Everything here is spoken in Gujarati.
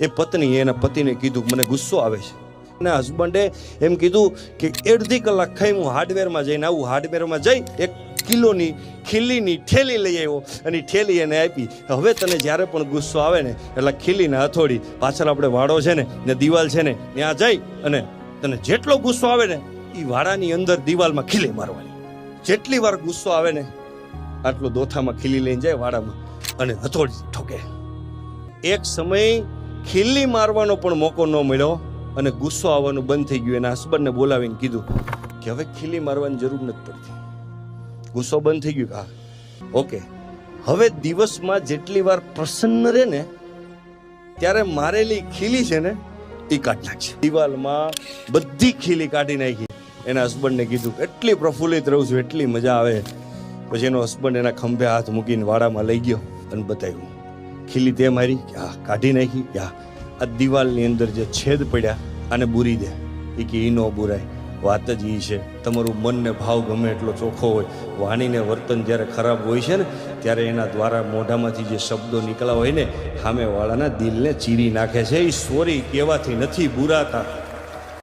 એ પત્નીએ એના પતિને કીધું મને ગુસ્સો આવે છે. અને હસબન્ડે એમ કીધું કે અડધી કલાક ખાઈ હું હાર્ડવેરમાં જઈને આવું. હાર્ડવેરમાં જઈ એક કિલોની ખીલીની ઠેલી લઈ આવ્યો અને ઠેલી એને આપી. હવે તને જ્યારે પણ ગુસ્સો આવે ને એટલે ખીલીને હથોડી પાછળ આપણે વાડો છે ને ને દિવાલ છે ને, ત્યાં જઈ અને તને જેટલો ગુસ્સો આવે ને એ વાડાની અંદર દિવાલમાં ખીલી મારવાની. જેટલી વાર ગુસ્સો આવે ને આટલો દોથામાં ખીલી લઈને જાય વાડામાં અને હથોડી ઠોકે. એક સમય ખીલી મારવાનો પણ મોકો ન મળ્યો અને ગુસ્સો આવવાનું બંધ થઈ ગયું. એના હસબન્ડને બોલાવીને કીધું કે હવે ખીલી મારવાની જરૂર નથી પડતી. ગુસ્સો બંધ થઈ ગયો હા. ઓકે હવે દિવસમાં જેટલી વાર પ્રસન્ન રહે ને, ત્યારે મારેલી ખીલી છે ને એ કાઢી નાખશે દિવાલમાં બધી ખીલી કાઢી નાખી. એના હસબન્ડને કીધું, એટલી પ્રફુલ્લિત રહું છું, એટલી મજા આવે. પછી એનો હસબન્ડ એના ખંભે હાથ મૂકીને વાડામાં લઈ ગયો અને બતાવ્યું. ખીલી તે મારી આ કાઢી નાખી આ આ દિવાલની અંદર જે છેદ પડ્યા આને બુરી દે. એ કે એ ન બુરાય. વાત જ એ છે. તમારું મનને ભાવ ગમે એટલો ચોખ્ખો હોય. વાણીને વર્તન જ્યારે ખરાબ હોય છે ને, ત્યારે એના દ્વારા મોઢામાંથી જે શબ્દો નીકળ્યા હોય ને, સામેવાળાના દિલને ચીરી નાખે છે. એ સોરી કહેવાથી નથી બુરાતા.